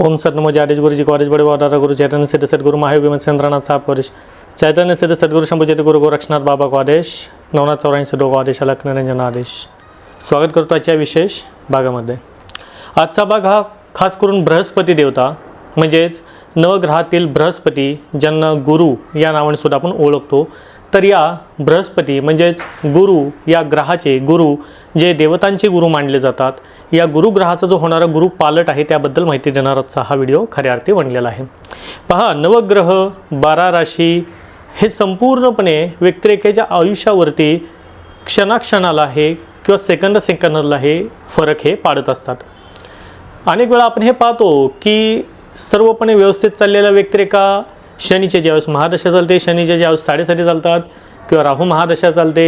ओम sir नमो जाडेज गुरुजी college बडे वाटारा गुरु चैतन्य सिद्ध सद्गुरु महायोगी चंद्रनाथ साहेब कॉलेज चैतन्य सिद्ध सद्गुरु शंभू जयते गुरु गोरक्षनाथ बाबा कॉलेज नवनाथ चौऱ्याऐंशी डोको आदेश अलक निरंजन आदेश. स्वागत करतो आजच्या विशेष भागामध्ये. आजचा भाग हा खास करून बृहस्पती देवता म्हणजेच नवग्रहातील बृहस्पती ज्यांना गुरु या नावाने सुद्धा आपण ओळखतो तर या बृहस्पती म्हणजेच गुरु या ग्रहाचे गुरु जे देवतांचे गुरु मानले जातात या गुरुग्रहाचा जो होणारा गुरु पालट आहे त्याबद्दल माहिती देणाराचा हा व्हिडिओ खऱ्या अर्थी बनलेला आहे. पहा नवग्रह बारा राशी हे संपूर्णपणे व्यक्तिरेखेच्या आयुष्यावरती क्षणाक्षणाला हे किंवा सेकंद सेकंदाला हे फरक हे पाडत असतात. अनेक वेळा आपण हे पाहतो की सर्वपणे व्यवस्थित चाललेल्या व्यक्तिरेखा शनीचे ज्यावेळेस महादशा चालते शनीचे ज्यावेळेस साडेसाठी चालतात किंवा राहू महादशा चालते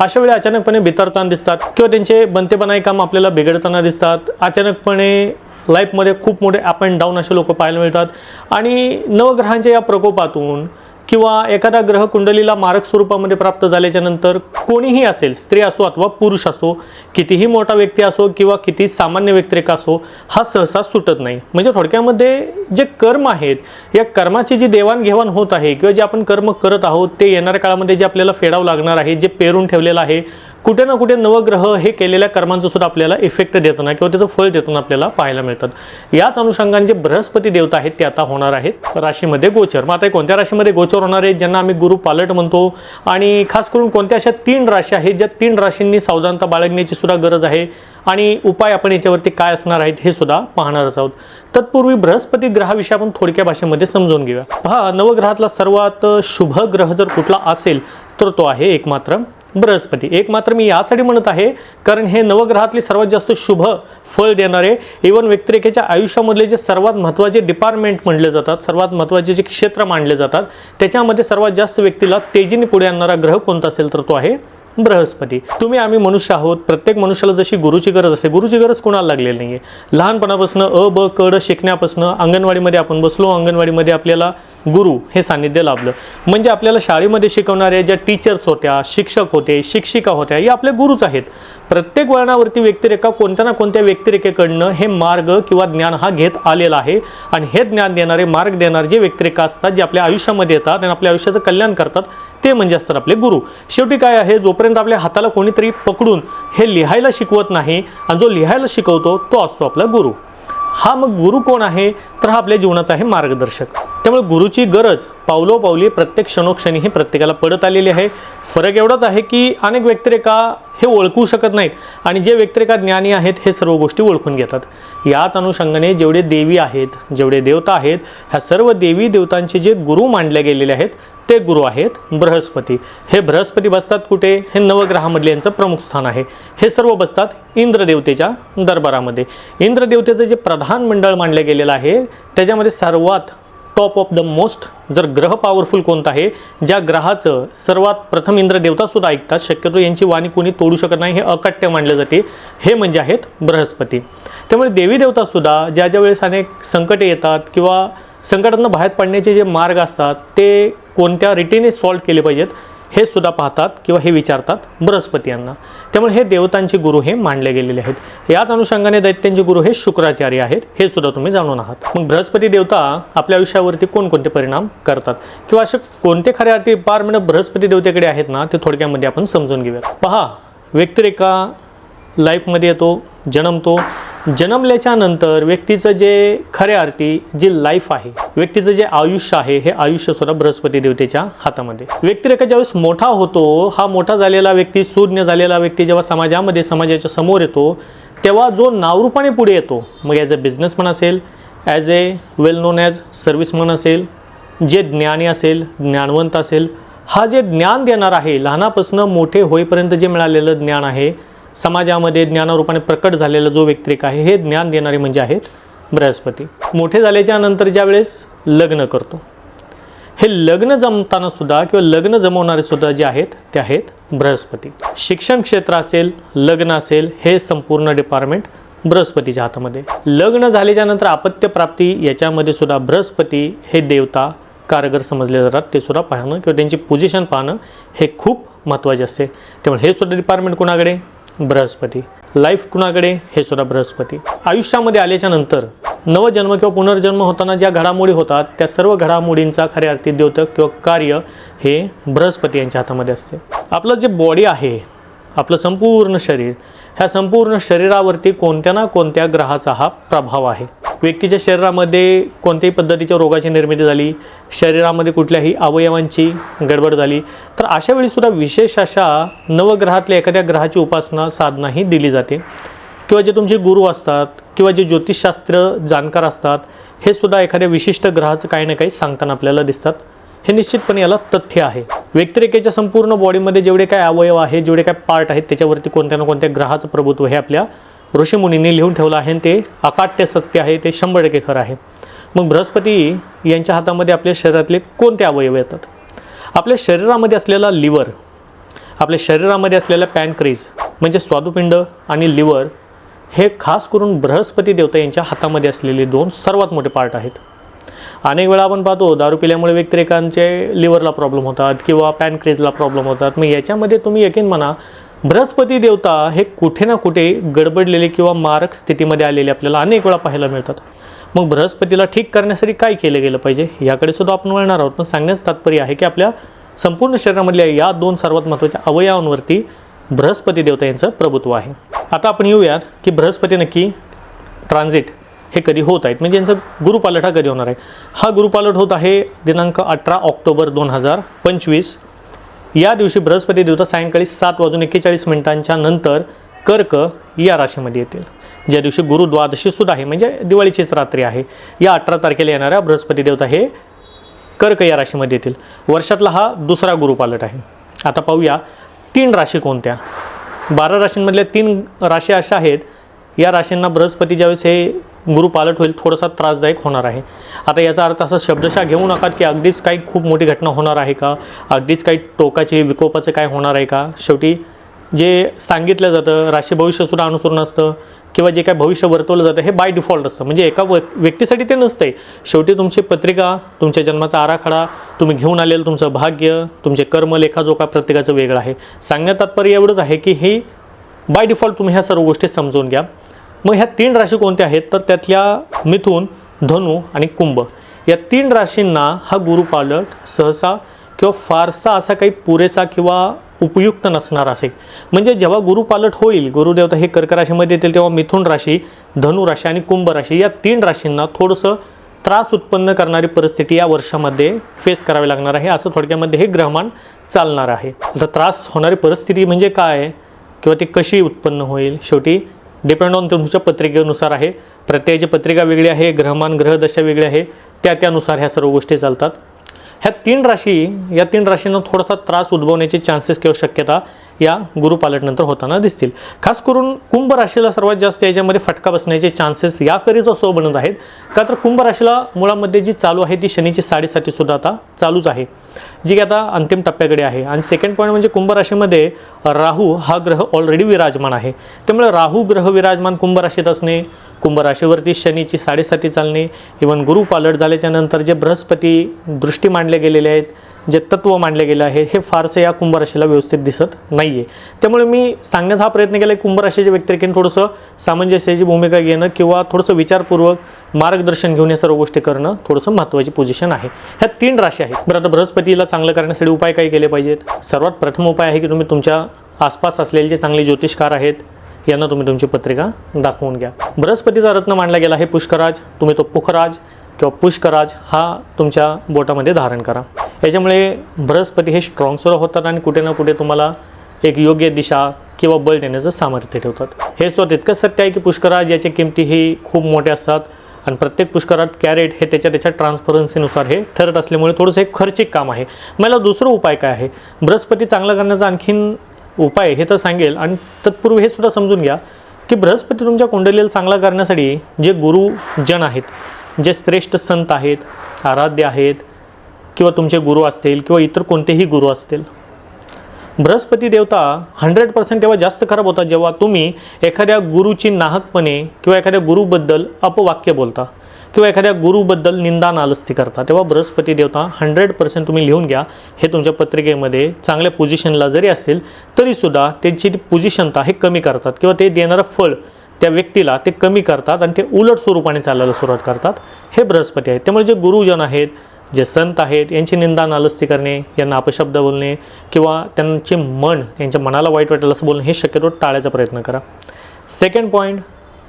अशा वेळी अचानकपणे भितरताना दिसतात किंवा त्यांचे बनतेपणाही काम आपल्याला बिघडताना दिसतात. अचानकपणे लाईफमध्ये खूप मोठे अप अँड डाऊन असे लोक पाहायला मिळतात. आणि नवग्रहांच्या या प्रकोपातून किंवा एखादा ग्रह कुंडलीला मारक स्वरूपामध्ये प्राप्त झाल्याच्यानंतर कोणीही असेल स्त्री असो अथवा पुरुष असो कितीही मोठा व्यक्ती असो किंवा किती सामान्य व्यक्तिरेखा असो हा सहसा सुटत नाही. म्हणजे थोडक्यामध्ये जे कर्म आहेत या कर्माची जी देवाणघेवाण होत आहे किंवा जे आपण कर्म करत आहोत ते येणाऱ्या काळामध्ये जे आपल्याला फेडावं लागणार आहे जे पेरून ठेवलेलं आहे कुठे ना कुठे नवग्रह हे केलेल्या कर्मांचं सुद्धा आपल्याला इफेक्ट देताना किंवा त्याचं फळ देताना आपल्याला पाहायला मिळतात. याच अनुषंगाने जे बृहस्पती देवता आहेत ते आता होणार आहेत राशीमध्ये गोचर. मग आता कोणत्या राशीमध्ये गोचर होणार आहेत ज्यांना आम्ही गुरु पालट म्हणतो? आणि खास करून कोणत्या अशा तीन राशी आहेत ज्या तीन राशींनी सावधानता बाळगण्याची सुद्धा गरज आहे? आणि उपाय आपण याच्यावरती काय असणार आहेत हे सुद्धा पाहणारच आहोत. तत्पूर्वी बृहस्पती ग्रहाविषयी आपण थोडक्या भाषेमध्ये समजून घेऊया. हा नवग्रहातला सर्वात शुभ ग्रह जर कुठला असेल तर तो आहे एकमात्र बृहस्पती. एक मात्र मी यासाठी म्हणत आहे कारण हे नवग्रहातले सर्वात जास्त शुभ फळ देणारे इवन व्यक्तिरेखेच्या आयुष्यामधले जे सर्वात महत्त्वाचे डिपार्टमेंट म्हणले जातात सर्वात महत्त्वाचे जे क्षेत्र मानले जातात त्याच्यामध्ये सर्वात जास्त व्यक्तीला तेजीने पुढे आणणारा ग्रह कोणता असेल तर तो आहे बृहस्पती. तुम्ही आम्ही मनुष्य आहोत प्रत्येक मनुष्याला जशी गुरुची गरज असते गुरुची गरज कोणाला लागलेली नाही आहे लहानपणापासून अ ब कड शिकण्यापासून अंगणवाडीमध्ये आपण बसलो अंगणवाडीमध्ये आपल्याला गुरु हे सानिध्य लाभलं. म्हणजे आपल्याला शाळेमध्ये शिकवणाऱ्या ज्या टीचर्स होत्या शिक्षक होते शिक्षिका होत्या या आपले गुरुच आहेत. प्रत्येक वळणावरती व्यक्तिरेखा कोणत्या ना कोणत्या व्यक्तिरेखेकडनं हे मार्ग किंवा ज्ञान हा घेत आलेला आहे. आणि हे ज्ञान देणारे मार्ग देणारे जे व्यक्तिरेखा असतात जे आपल्या आयुष्यामध्ये येतात आणि आपल्या आयुष्याचं कल्याण करतात ते म्हणजे असतात आपले गुरु. शेवटी काय आहे? जोपर्यंत आपल्या हाताला कोणीतरी पकडून हे लिहायला शिकवत नाही आणि जो लिहायला शिकवतो तो असतो आपला गुरु. हा मग गुरु कोण आहे? तर हा आपल्या जीवनाचा आहे मार्गदर्शक. त्यामुळे गुरुची गरज पावलोपावली प्रत्येक क्षणोक्षणी ही प्रत्येकाला पडत आलेली आहे. फरक एवढाच आहे की अनेक व्यक्तिरेखा हे ओळखू शकत नाहीत आणि जे व्यक्तिरेखा ज्ञानी आहेत हे सर्व गोष्टी ओळखून घेतात. याच अनुषंगाने जेवढे देवी आहेत जेवढे देवता आहेत ह्या सर्व देवी देवतांचे जे गुरु मांडले गेलेले आहेत ते गुरु आहेत बृहस्पती. हे बृहस्पती बसतात कुठे? हे नवग्रहामधले यांचं प्रमुख स्थान आहे. हे सर्व बसतात इंद्रदेवतेच्या दरबारामध्ये. इंद्रदेवतेचं जे प्रधान मंडळ मानलं गेलेलं आहे त्याच्यामध्ये सर्वात टॉप ऑफ द मोस्ट जर ग्रह पॉवरफुल कोणता आहे ज्या ग्रहाचं सर्वात प्रथम इंद्रदेवतासुद्धा ऐकतात शक्यतो यांची वाणी कोणी तोडू शकत नाही हे अकट्य मानले जाते. हे म्हणजे आहेत बृहस्पती. त्यामुळे देवी देवतासुद्धा ज्या ज्या वेळेस अनेक संकटे येतात किंवा संकटांना बाहेर पडण्याचे जे मार्ग असतात ते कोणत्या रीतीने सॉल्व्ह केले पाहिजेत हे सुद्धा पाहतात किंवा हे विचारतात बृहस्पती यांना त्यामुळे हे देवतांचे गुरु हे मानले गेलेले आहेत. याच अनुषंगाने दैत्यांचे गुरु हे शुक्राचार्य आहेत. हे सुद्धा तुम्ही जाणून आहात. मग बृहस्पती देवता आपल्या आयुष्यावरती कोणकोणते परिणाम करतात? किंवा असे कोणते खऱ्या अर्थी पार म्हणजे बृहस्पती देवतेकडे आहेत ना ते थोडक्यामध्ये आपण समजून घेऊया पहा व्यक्तिरेखा लाईफमध्ये येतो जन्मतो जन्मल्याच्या नंतर व्यक्तीचं जे खऱ्या अर्थी जी लाईफ आहे व्यक्तीचं जे आयुष्य आहे हे आयुष्य सुद्धा बृहस्पती देवतेच्या हातामध्ये. व्यक्तिरेखा ज्यावेळेस मोठा होतो हा मोठा झालेला व्यक्ती शून्य झालेला व्यक्ती जेव्हा समाजामध्ये समाजाच्या समोर येतो तेव्हा जो नावरूपाने पुढे येतो मग ॲज अ बिझनेसमॅन असेल as a well known as serviceman असेल जे ज्ञानी असेल ज्ञानवंत असेल हा जे ज्ञान देणार आहे लहानापासून मोठे होईपर्यंत जे मिळालेलं ज्ञान आहे समाजामध्ये ज्ञानरूपाने प्रकट झालेला जो व्यक्तिरेखा आहे हे ज्ञान देणारे म्हणजे आहेत बृहस्पती. मोठे झाल्याच्यानंतर ज्यावेळेस लग्न करतो हे लग्न जमताना सुद्धा किंवा लग्न जमवणारे सुद्धा जे आहेत ते आहेत बृहस्पती. शिक्षण क्षेत्र असेल लग्न असेल हे संपूर्ण डिपार्टमेंट बृहस्पतीच्या हातामध्ये. लग्न झाल्याच्यानंतर अपत्यप्राप्ती याच्यामध्ये सुद्धा बृहस्पती हे देवता कारगर समजले जातात ते सुद्धा पाहणं किंवा त्यांची पोझिशन पाहणं हे खूप महत्त्वाचे असते. त्यामुळे हे सुद्धा डिपार्टमेंट कोणाकडे? बृहस्पती. लाईफ कुणाकडे? हे सुद्धा बृहस्पती. आयुष्यामध्ये आल्याच्यानंतर नवजन्म किंवा पुनर्जन्म होताना ज्या घडामोडी होतात त्या सर्व घडामोडींचा खऱ्या अर्थी द्योतक किंवा कार्य हे बृहस्पती यांच्या हातामध्ये असते. आपलं जे बॉडी आहे आपलं संपूर्ण शरीर ह्या संपूर्ण शरीरावरती कोणत्या ना कोणत्या ग्रहाचा हा प्रभाव आहे. व्यक्तीच्या शरीरामध्ये कोणत्याही पद्धतीच्या रोगाची निर्मिती झाली शरीरामध्ये कुठल्याही अवयवांची गडबड झाली तर अशा वेळीसुद्धा विशेष अशा नवग्रहातल्या एखाद्या ग्रहाची उपासना साधनाही दिली जाते. किंवा जे तुमचे गुरु असतात किंवा जे ज्योतिषशास्त्र जाणकार असतात हे सुद्धा एखाद्या विशिष्ट ग्रहाचं काही ना काही सांगताना आपल्याला दिसतात. हे निश्चितपणे याला तथ्य आहे. व्यक्तिरेखेच्या संपूर्ण बॉडीमध्ये जेवढे काय अवयव आहे जेवढे काय पार्ट आहेत त्याच्यावरती कोणत्या ना कोणत्या ग्रहाचं प्रभुत्व हे आपल्या ऋषीमुनींनी लिहून ठेवलं आहे आणि ते अकाट्य सत्य आहे ते शंभर टक्के खरं आहे. मग बृहस्पती यांच्या हातामध्ये आपल्या शरीरातले कोणते अवयव येतात? आपल्या शरीरामध्ये असलेला लिव्हर आपल्या शरीरामध्ये असलेला पॅनक्रीज म्हणजे स्वादुपिंड आणि लिव्हर हे खास करून बृहस्पती देवता यांच्या हातामध्ये असलेले दोन सर्वात मोठे पार्ट आहेत. अनेक वेळा आपण पाहतो दारू पिल्यामुळे व्यक्तिरेकांचे लिव्हरला प्रॉब्लेम होतात किंवा पॅनक्रीजला प्रॉब्लेम होतात. मग याच्यामध्ये तुम्ही यकीन म्हणा बृहस्पती देवता हे कुठे ना कुठे गडबडलेले किंवा मारक स्थितीमध्ये आलेले आपल्याला अनेक वेळा पाहायला मिळतात. मग बृहस्पतीला ठीक करण्यासाठी काय केलं गेलं पाहिजे? याकडे सुद्धा आपण वळणार आहोत. पण सांगण्याचं तात्पर्य आहे की आपल्या संपूर्ण शरीरामधल्या या दोन सर्वात महत्त्वाच्या अवयवांवरती बृहस्पती देवता यांचं प्रभुत्व आहे. आता आपण येऊयात की बृहस्पती नक्की ट्रान्झिट हे कधी होत आहेत? म्हणजे यांचं गुरुपालट हा कधी होणार आहे? हा गुरुपालट होत आहे दिनांक अठरा ऑक्टोबर दोन हजार पंचवीस. या दिवशी बृहस्पती देवता सायंकाळी सात वाजून एक्केचाळीस मिनिटांच्या नंतर कर्क या राशीमध्ये येतील. ज्या दिवशी गुरु द्वादशीसुद्धा आहे म्हणजे दिवाळीचीच रात्री आहे या अठरा तारखेला येणाऱ्या बृहस्पती देवता हे कर्क या राशीमध्ये येतील. वर्षातला हा दुसरा गुरुपालट आहे. आता पाहूया तीन राशी कोणत्या? बारा राशींमधल्या तीन राशी अशा आहेत. या राशींना बृहस्पती ज्यावेळेस हे गुरुपालट होईल थोडासा त्रासदायक होणार आहे. आता याचा अर्थ असा शब्दशः घेऊ नका की अगदीच काही खूप मोठी घटना होणार आहे का? अगदीच काही टोकाचे विकोपाचे काय होणार आहे का? शेवटी जे सांगितलं जातं राशी भविष्यसुद्धा अनुसरून असतं किंवा जे काय भविष्य वर्तवलं जातं हे बाय डिफॉल्ट असतं. म्हणजे एका व व्यक्तीसाठी ते नसतंय. शेवटी तुमची पत्रिका तुमच्या जन्माचा आराखडा तुम्ही घेऊन आलेलं तुमचं भाग्य तुमचे कर्म लेखाजोखा प्रत्येकाचं वेगळं आहे. सांगण्यात तात्पर्य एवढंच आहे की ही बाय डिफॉल्ट तुम्ही ह्या सर्व गोष्टी समजून घ्या. मग ह्या तीन राशी कोणत्या आहेत? तर त्यातल्या मिथून धनु आणि कुंभ. या तीन राशींना हा गुरुपालट सहसा किंवा फारसा असा काही पुरेसा किंवा उपयुक्त नसणार असे म्हणजे जेव्हा गुरुपालट होईल गुरुदेवता हे कर्क राशीमध्ये येतील तेव्हा मिथुन राशी धनु राशी आणि कुंभ राशी या तीन राशींना थोडंसं त्रास उत्पन्न करणारी परिस्थिती या वर्षामध्ये फेस करावी लागणार आहे. असं थोडक्यामध्ये हे ग्रहमान चालणार आहे. तर त्रास होणारी परिस्थिती म्हणजे काय? किंवा ती कशी उत्पन्न होईल? शेवटी डिपेंड ऑन तुमच्या पत्रिकेनुसार आहे. प्रत्येकाची पत्रिका वेगळी आहे ग्रहमान ग्रहदशा वेगळी आहे. त्या त्यानुसार ह्या सर्व गोष्टी चालतात. तीन राशी या तीन राशींना थोडासा त्रास उद्भवण्याचे चान्सेस किंवा शक्यता या गुरुपालटनंतर होताना दिसतील. खास करून कुंभ राशीला सर्वात जास्त याच्यामध्ये फटका बसण्याचे चान्सेस याकरीच असो बनत आहेत. का तर कुंभ राशीला मुळामध्ये जी चालू आहे ती शनीची साडेसाती सुद्धा आता चालूच आहे. जी की आता अंतिम टप्प्याकडे आहे. आणि सेकंड पॉईंट म्हणजे कुंभ राशीमध्ये राहू हा ग्रह ऑलरेडी विराजमान आहे. त्यामुळे राहू ग्रह विराजमान कुंभ राशीत असणे कुंभ राशीवरती शनीची साडेसाती चालणे इवन गुरु पालट झाल्याच्यानंतर जे बृहस्पती दृष्टी मांडले गेलेले आहेत जे तत्त्व मांडले गेले आहे हे फारसे या कुंभ राशीला व्यवस्थित दिसत नाही आहे त्यामुळे मी सांगण्याचा हा प्रयत्न केला आहे कुंभ राशीच्या व्यक्तिरेखेने थोडंसं सामंजस्याची भूमिका घेणं किंवा थोडंसं विचारपूर्वक मार्गदर्शन घेऊन या सर्व गोष्टी करणं थोडंसं महत्त्वाची पोझिशन आहे. ह्या तीन राशी आहेत. बरं आता बृहस्पतीला चांगलं करण्यासाठी उपाय काय केले पाहिजेत? सर्वात प्रथम उपाय आहे की तुम्ही तुमच्या आसपास असलेले जे चांगले ज्योतिषकार आहेत यांना तुम्ही तुमची पत्रिका दाखवून घ्या. बृहस्पतीचा रत्न मानला गेला आहे पुष्कराज. तुम्ही तो पुखराज किंवा पुष्कराज हा तुमच्या बोटामध्ये धारण करा. याच्यामुळे बृहस्पती हे स्ट्रॉंग सुद्धा होतात आणि कुठे ना कुठे तुम्हाला एक योग्य दिशा किंवा बळ देण्याचं सामर्थ्य ठेवतात. हे स्वतः तितकंच सत्य आहे की पुष्कराज याची किमती ही खूप मोठ्या असतात आणि प्रत्येक पुष्करात कॅरेट हे त्याच्या त्याच्या ट्रान्सपरन्सीनुसार हे ठरत असल्यामुळे थोडंसं एक खर्चिक काम आहे. मला दुसरं उपाय काय आहे? बृहस्पती चांगलं करण्याचा आणखीन उपाय हे तर सांगेल. आणि तत्पूर्वी हे सुद्धा समजून घ्या की बृहस्पती तुमच्या कुंडलीला चांगला करण्यासाठी जे गुरुजन आहेत जे श्रेष्ठ संत आहेत आराध्य आहेत किंवा तुमचे गुरु असतील किंवा इतर कोणतेही गुरु असतील. बृहस्पती देवता हंड्रेड पर्सेंट तेव्हा जास्त खराब होता जेव्हा तुम्ही एखाद्या गुरुची नाहकपणे किंवा एखाद्या गुरुबद्दल अपवाक्य बोलता. किंवा एखाद्या गुरुबद्दल निंदा नालस्ती करता तेव्हा बृहस्पती देवता हंड्रेड पर्सेंट तुम्ही लिहून घ्या. हे तुमच्या पत्रिकेमध्ये चांगल्या पोझिशनला जरी असेल तरीसुद्धा त्यांची ती पोझिशनता हे कमी करतात किंवा ते देणारं फळ त्या व्यक्तीला ते कमी करतात आणि ते उलट स्वरूपाने चालायला सुरुवात करतात. हे बृहस्पती आहेत. त्यामुळे जे गुरुजन आहेत जे संत आहेत यांची निंदा नालस्ती करणे यांना अपशब्द बोलणे किंवा त्यांचे मन यांच्या मनाला वाईट वाटेल असं बोलणं हे शक्यतो टाळायचा प्रयत्न करा. सेकंड पॉईंट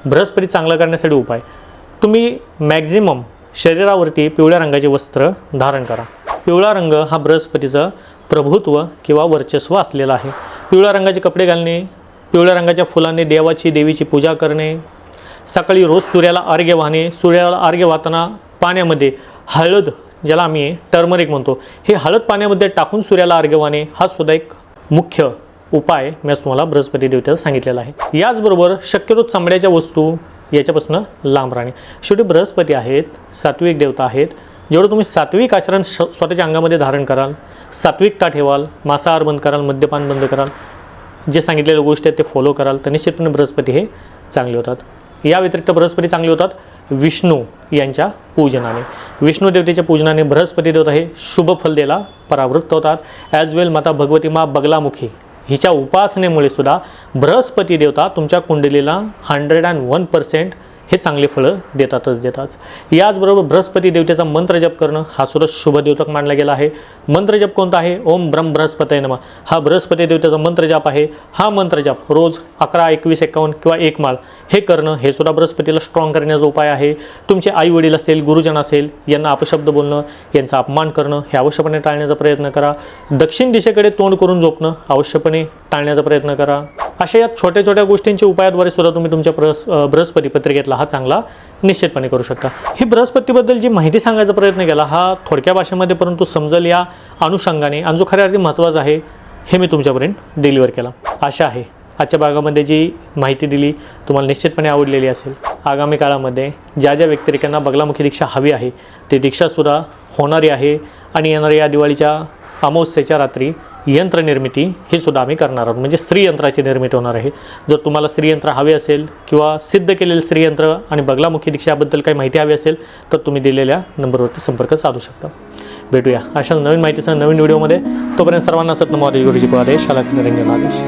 बृहस्पती चांगलं करण्यासाठी उपाय. तुम्ही मॅक्झिमम शरीरावरती पिवळ्या रंगाचे वस्त्र धारण करा. पिवळा रंग हा बृहस्पतीचं प्रभुत्व किंवा वर्चस्व असलेला आहे. पिवळ्या रंगाचे कपडे घालणे पिवळ्या रंगाच्या फुलांनी देवाची देवीची पूजा करणे सकाळी रोज सूर्याला अर्घ्य वाहणे सूर्याला अर्घ्य वाहताना पाण्यामध्ये हळद ज्याला आम्ही टर्मरिक म्हणतो हे हळद पाण्यामध्ये टाकून सूर्याला अर्घ्य वाहणे हा सुद्धा एक मुख्य उपाय मी तुम्हाला बृहस्पती देवतेला सांगितलेला आहे. याचबरोबर शक्यतो चामड्याच्या वस्तू याच्यापासून लांब राहणे. शेवटी बृहस्पती आहेत सात्विक देवता आहेत. जेवढं तुम्ही सात्विक आचरण श स्वतःच्या अंगामध्ये धारण कराल सात्विकता ठेवाल मांसाहार बंद कराल मद्यपान बंद कराल जे सांगितलेल्या गोष्टी आहेत ते फॉलो कराल तर निश्चितपणे बृहस्पती हे चांगले होतात. या व्यतिरिक्त बृहस्पती चांगले होतात विष्णू यांच्या पूजनाने. विष्णू देवतेच्या पूजनाने बृहस्पती देवता हे शुभ फल द्यायला परावृत्त होतात. ॲज वेल माता भगवती मा बगलामुखी. हिच्या उपासनेमुळे सुद्धा बृहस्पती देवता तुमच्या कुंडलीला हंड्रेड अँड वन पर्सेंट हे चांगले फळं देतातच देतात याचबरोबर बृहस्पती देवतेचा मंत्र जप करणं हा सुद्धा शुभ द्योतक मानला गेला आहे. मंत्र जप कोणता आहे? ओम ब्रह्म बृहस्पती नमा. हा बृहस्पती देवतेचा मंत्र जप आहे. हा मंत्र जप रोज अकरा एकवीस एकावन्न किंवा एक माळ. हे करणं हे सुद्धा बृहस्पतीला स्ट्रॉंग करण्याचा उपाय आहे. तुमचे आई वडील असेल गुरुजन असेल यांना अपशब्द बोलणं यांचा अपमान करणं हे अवश्यपणे टाळण्याचा प्रयत्न करा. दक्षिण दिशेकडे तोंड करून झोपणं अवश्यपणे टाळण्याचा प्रयत्न करा. अशा या छोट्या छोट्या गोष्टींच्या उपायाद्वारे सुद्धा तुम्ही तुमच्या ब्रस बृहस्पती पत्रिकेतला हा चांगला निश्चितपणे करू शकता. ही बृहस्पतीबद्दल जी माहिती सांगायचा प्रयत्न केला हा थोडक्या भाषेमध्ये परंतु समजेल या अनुषंगाने आणि जो खऱ्या अर्थी महत्त्वाचा आहे हे मी तुमच्यापर्यंत डिलिव्हर केला. आशा आहे आजच्या भागामध्ये जी माहिती दिली तुम्हाला निश्चितपणे आवडलेली असेल. आगामी काळामध्ये ज्या ज्या व्यक्तिरेखांना बगलामुखी दीक्षा हवी आहे ती दीक्षासुद्धा होणारी आहे आणि येणाऱ्या या दिवाळीच्या अमावस्येच्या रात्री यंत्रनिर्मिती ही सुद्धा आम्ही करणार आहोत. म्हणजे स्त्रीयंत्राची निर्मिती होणार आहे. जर तुम्हाला स्त्रीयंत्र हवे असेल किंवा सिद्ध केलेले स्त्रीयंत्र आणि बगलामुखी दीक्षाबद्दल काही माहिती हवी असेल तर तुम्ही दिलेल्या नंबरवरती संपर्क साधू शकता. भेटूया अशा नवीन माहितीसह नवीन व्हिडिओमध्ये. तोपर्यंत सर्वांना सत्नमवादेश गुरुजी को आदेश आला निरंजन आदेश